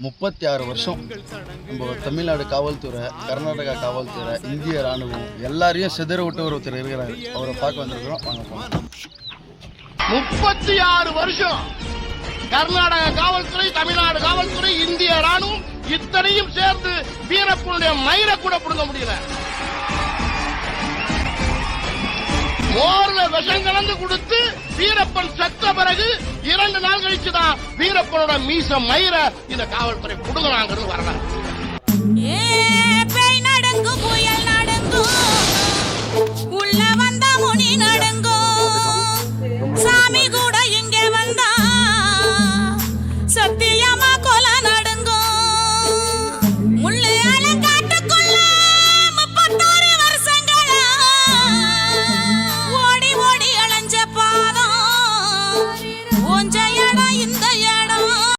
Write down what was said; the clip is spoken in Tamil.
முப்பத்தி ஆறு வருஷம் நம்ம தமிழ்நாடு காவல்துறை கர்நாடகா காவல்துறை இந்திய ராணுவம் எல்லாரையும் சிதற விட்டு ஒருத்தர் இருக்கிறாரு. அவரை பார்க்க வந்திருக்கிறோம். வாங்க முப்பத்தி ஆறு வருஷம் கர்நாடக காவல்துறை தமிழ்நாடு காவல்துறை இந்திய ராணுவம் இத்தனையும் சேர்ந்து வீரப்பனுடைய மயிரை கூட புடுங்க முடியல. மோர்ல விஷம் கலந்து கொடுத்து வீரப்பன் செத்த பிறகு இரண்டு நாள் கழிச்சுதான் வீரப்பனோட மீச மயிர இந்த காவல்துறை புடுங்கினாங்கிறது வரலாம் சாமி கூட இங்கே வந்தா. சத்தியமா இந்த இடம்